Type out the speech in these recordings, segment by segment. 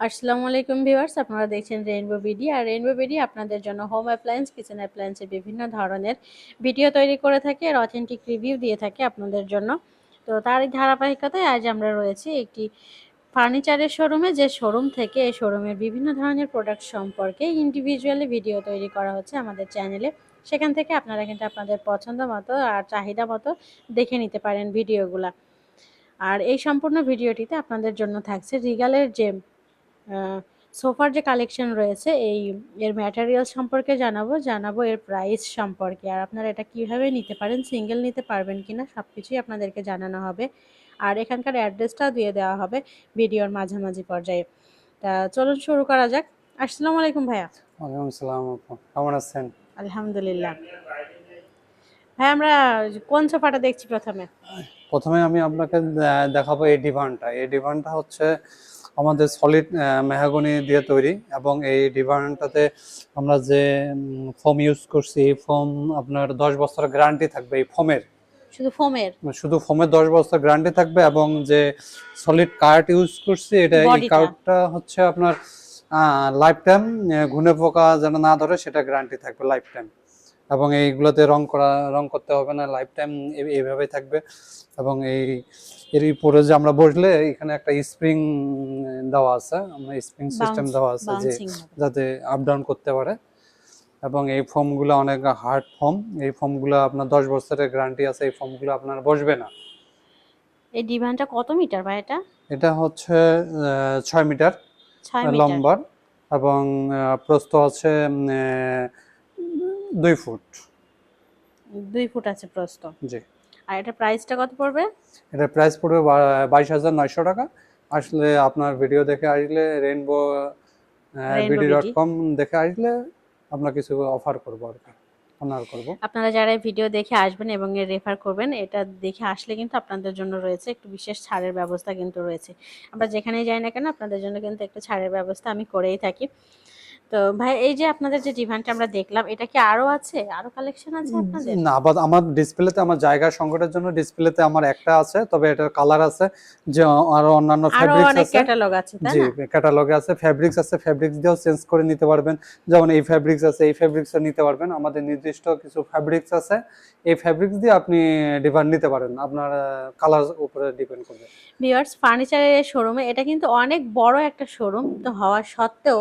আসসালামু আলাইকুম ভিউয়ার্স, আপনারা দেখছেন রেইনবো বিডি আর রেইনবো বিডি আপনাদের জন্য হোম অ্যাপ্লায়েন্স কিচেন অ্যাপ্লায়েন্সের বিভিন্ন ধরনের ভিডিও তৈরি করে থাকে আর অথেন্টিক রিভিউ দিয়ে থাকে আপনাদের জন্য। তো তারই ধারাবাহিকতায় আজ আমরা রয়েছি একটি ফার্নিচারের শোরুমে যে শোরুম থেকে এই শোরুমের বিভিন্ন ধরনের প্রোডাক্ট সম্পর্কে ইন্ডিভিজুয়ালি ভিডিও তৈরি করা হচ্ছে আমাদের চ্যানেলে সেখান থেকে আপনারা কিন্তু আপনাদের পছন্দ মতো আর চাহিদা মতো দেখে নিতে পারেন ভিডিওগুলা আর এই সম্পূর্ণ ভিডিওটিতে আপনাদের জন্য থাকছে রিগালের যে সোফার যে কালেকশন রয়েছে এই এর ম্যাটেরিয়াল সম্পর্কে জানাব জানাব এর প্রাইস সম্পর্কে। আর আপনারা এটা কীভাবে নিতে পারেন সিঙ্গেল নিতে পারবেন কিনা সব কিছুই আপনাদেরকে জানানো হবে। আর এখানকার অ্যাড্রেসটাও দিয়ে দেওয়া হবে ভিডিওর মাঝামাঝি পর্যায়ে। তা চলুন শুরু করা যাক। আসসালামু আলাইকুম ভাইয়া। ওয়ালাইকুম আসসালাম কেমন আছেন? আলহামদুলিল্লাহ। ভাই আমরা কোন সোফাটা দেখছি প্রথমে? প্রথমে আমি আপনাকে দেখাবো এই ডিভানটা এই ডিভানটা হচ্ছে আমাদের সলিড মেহাগনি দিয়ে তৈরি এবং এই ডিভানটাতে আমরা যে ফোম ইউজ করছি এই ফোম আপনার দশ বছর গ্যারান্টি থাকবে এই ফোমের শুধু ফোমের শুধু ফোমের দশ বছর গ্যারান্টি থাকবে এবং যে সলিড কার্ড ইউজ করছি এটা এই। কার্ডটা হচ্ছে আপনার লাইফ টাইম ঘুনে পোকা যেন না ধরে সেটা গ্যারান্টি থাকবে লাইফ টাইম এবং এইগুলোতে রং করা রং করতে হবে না লাইফ টাইম এইভাবেই থাকবে। এবং এই এর উপরে যে আমরা বসলে এখানে একটা স্প্রিং দেওয়া আছে আমরা স্প্রিং সিস্টেম দেওয়া আছে যে যাতে আপ ডাউন করতে পারে। এবং এই ফোমগুলো অনেক হার্ড ফর্ম এই ফোমগুলো আপনার দশ বছরের গ্যারান্টি আছে এই ফোমগুলো আপনার বসবে না। এই ডিভানটা কত মিটার ভাই এটা? এটা হচ্ছে ছয় মিটার লম্বার। এবং প্রস্থ আছে আহ, দুই ফুট। দুই ফুট আছে প্রস্থ। জি। আর এটা প্রাইসটা কত পড়বে? এটা প্রাইস পড়বে বাইশ হাজার নয়শো টাকা। আসলে আপনার ভিডিও দেখে আসলে রেনবো বিডি ডট কম দেখে আসলে আপনার কিছু অফার করব আর কি অনার করব। আপনারা যারা ভিডিও দেখে আসবেন এবং এর রেফার করবেন এটা দেখে আসলে কিন্তু আপনাদের জন্য রয়েছে একটু বিশেষ ছাড়ের ব্যবস্থা কিন্তু রয়েছে। আমরা যেখানেই যাই না কেন আপনাদের জন্য কিন্তু একটা ছাড়ের ব্যবস্থা আমি করেই থাকি। তো ভাই এই যে আপনাদের যে ডিভানটা আমরা দেখলাম এটা কি আরও আছে? আরও কালেকশন আছে আপনাদের? না আবার আমার ডিসপ্লেতে আমার জায়গা সংকটের জন্য ডিসপ্লেতে আমার একটা আছে তবে এটার কালার আছে যে আরও অন্যান্য আরও ফ্যাব্রিক্স অনেক আছে। ক্যাটালগ আছে তাই জি ক্যাটালগে আছে ফ্যাব্রিক্স আছে ফ্যাব্রিক্স দিয়েও চেঞ্জ করে নিতে পারবেন। যেমন এই ফ্যাব্রিক্স আছে এই নিতে পারবেন। আমাদের নির্দিষ্ট কিছু ফ্যাব্রিক্স আছে এই ফ্যাব্রিক্স দিয়ে আপনি ডিভান নিতে পারেন। আপনার কালার উপরে ডিপেন্ড করবে। ভিউয়ার্স ফার্নিচারের শোরুমে এটা কিন্তু অনেক বড় একটা শোরুম তো হওয়া সত্ত্বেও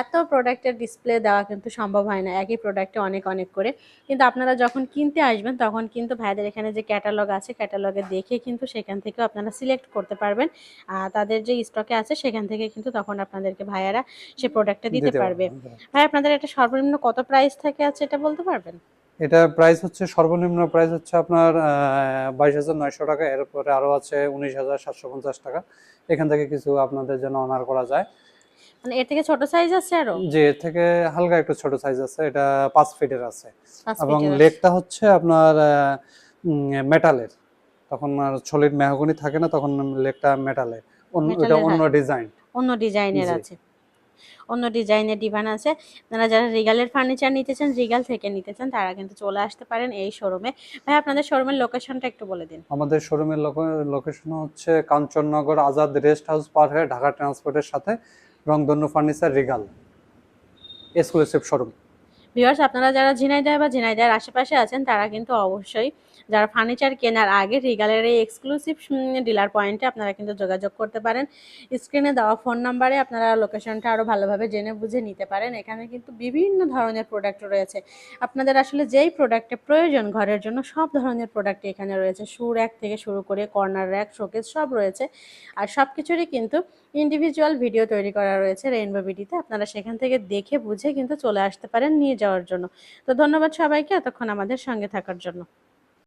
এত প্রোডাক্টের ডিসপ্লে দেওয়া কিন্তু সম্ভব হয় না। একই প্রোডাক্টে অনেক অনেক করে। কিন্তু আপনারা যখন কিনতে আসবেন তখন কিন্তু ভাইদের এখানে যে ক্যাটালগ আছে ক্যাটালগে দেখে কিন্তু সেখান থেকেও আপনারা সিলেক্ট করতে পারবেন। আর তাদের যে স্টকে আছে সেখান থেকে কিন্তু তখন আপনাদেরকে ভাইয়ারা সে প্রোডাক্টটা দিতে পারবে। ভাই আপনাদের এটা সর্বনিম্ন কত প্রাইস থেকে আছে এটা বলতে পারবেন? এটা প্রাইস হচ্ছে সর্বনিম্ন প্রাইস হচ্ছে আপনার বাইশ হাজার নয়শো টাকা। এরপরে আরও আছে উনিশ হাজার সাতশো পঞ্চাশ টাকা। এখান থেকে কিছু আপনাদের জন্য অনার করা যায়। মানে এর থেকে ছোট সাইজ আছে আরও? যে এর থেকে হালকা একটু ছোট সাইজ আছে। এটা পাঁচ ফিটের আছে। এবং। লেগটা হচ্ছে আপনার মেটালের তখন আর সলিড মেহগনি থাকে না তখন লেগটা মেটালের অন্য এটা অন্য ডিজাইন অন্য ডিজাইনের আছে। অন্য ডিজাইনের ডিভান আছে। আপনারা যারা রিগালের ফার্নিচার নিতে চান রিগাল থেকে নিতে চান তারা কিন্তু চলে আসতে পারেন এই শোরুমে ভাই আপনাদের শোরুমের লোকেশনটা একটু বলে দিন। আমাদের শোরুমের লোকেশন হচ্ছে কাঞ্চননগর আজাদ রেস্ট হাউস পার হয়ে ঢাকা ট্রান্সপোর্টের সাথে Rongdhonu furniture regal exclusive showroom. Viewers আপনারা যারা ঝিনাইদহ বা ঝিনাইদহের আশেপাশে আছেন, তারা কিন্তু অবশ্যই যারা ফার্নিচার কেনার আগে রিগালের এই এক্সক্লুসিভ ডিলার পয়েন্টে আপনারা কিন্তু যোগাযোগ করতে পারেন। স্ক্রিনে দেওয়া ফোন নাম্বারে আপনারা লোকেশনটা আরও ভালোভাবে জেনে বুঝে নিতে পারেন। এখানে কিন্তু বিভিন্ন ধরনের প্রোডাক্ট রয়েছে। আপনাদের আসলে যেই প্রোডাক্টের প্রয়োজন ঘরের জন্য, সব ধরনের প্রোডাক্ট এখানে রয়েছে। শু র্যাক থেকে শুরু করে কর্নার র্যাক শোকেস সব রয়েছে। আর সব কিছুরই কিন্তু ইন্ডিভিজুয়াল ভিডিও তৈরি করা রয়েছে রেইনবো বিডিতে আপনারা সেখান থেকে দেখে বুঝে কিন্তু চলে আসতে পারেন নিয়ে যাওয়ার জন্য। তো ধন্যবাদ সবাইকে এতক্ষণ আমাদের সঙ্গে থাকার জন্য।